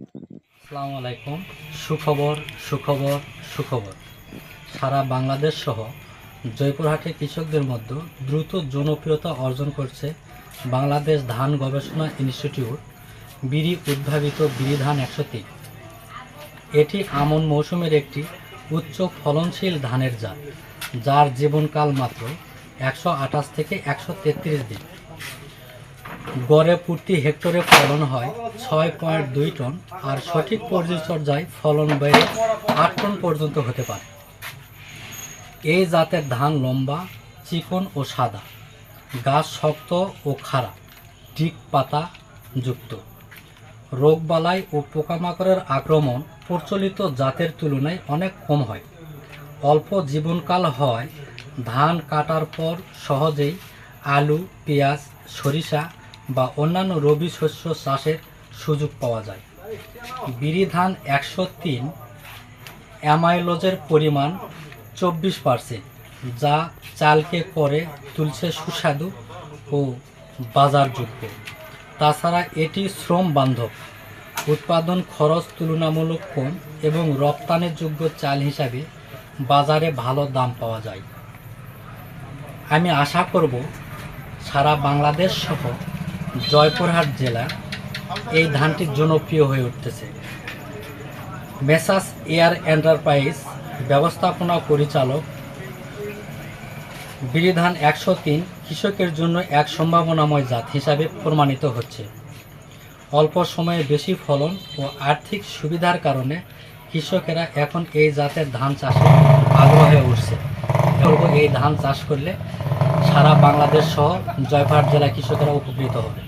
আসসালামু আলাইকুম সুখবর সুখবর সুখবর। সারা বাংলাদেশ সহ জয়পুরহাটের কৃষকদের মধ্যে দ্রুত জনপ্রিয়তা অর্জন করছে বাংলাদেশ ধান গবেষণা ইনস্টিটিউট, বিড়ি উদ্ভাবিত বিড়ি ধান একশো তিন এটি আমন মৌসুমের একটি উচ্চ ফলনশীল ধানের জাত, যার জীবনকাল মাত্র একশো আঠাশ থেকে একশো তেত্রিশ দিন। গড়ে প্রতি হেক্টরে ফলন হয় ছয় পয়েন্ট দুই টন, আর সঠিক পরিচর্যায় ফলন বেড়ে আট টন পর্যন্ত হতে পারে। এই জাতের ধান লম্বা, চিকন ও সাদা, গাছ শক্ত ও খাড়া ডিক পাতা যুক্ত। রোগবালাই ও পোকামাকড়ের আক্রমণ প্রচলিত জাতের তুলনায় অনেক কম হয়। অল্প জীবনকাল হয়, ধান কাটার পর সহজেই আলু, পেঁয়াজ, সরিষা বা অন্যান্য রবি শস্য চাষের সুযোগ পাওয়া যায়। বিরি ধান একশো তিন, অ্যামাইলোজের পরিমাণ চব্বিশ পার্সেন্ট, যা চালকে করে তুলছে সুস্বাদু ও বাজারযোগ্য। তাছাড়া এটি শ্রম বান্ধব। উৎপাদন খরচ তুলনামূলক কম এবং রপ্তানির যোগ্য চাল হিসাবে বাজারে ভালো দাম পাওয়া যায়। আমি আশা করব সারা বাংলাদেশ সহ জয়পুরহাট জেলা এই ধানটি জনপ্রিয় হয়ে উঠতেছে। মেসাস এয়ার এন্টারপ্রাইজ ব্যবস্থাপনা পরিচালক বিরিধান একশো তিন কৃষকের জন্য এক সম্ভাবনাময় জাত হিসাবে প্রমাণিত হচ্ছে। অল্প সময়ে বেশি ফলন ও আর্থিক সুবিধার কারণে কৃষকেরা এখন এই জাতের ধান চাষে আগ্রহ হয়ে উঠছে এই ধান চাষ করলে সারা বাংলাদেশ সহ জয়পুরহাট জেলা কৃষকেরা উপকৃত হবে।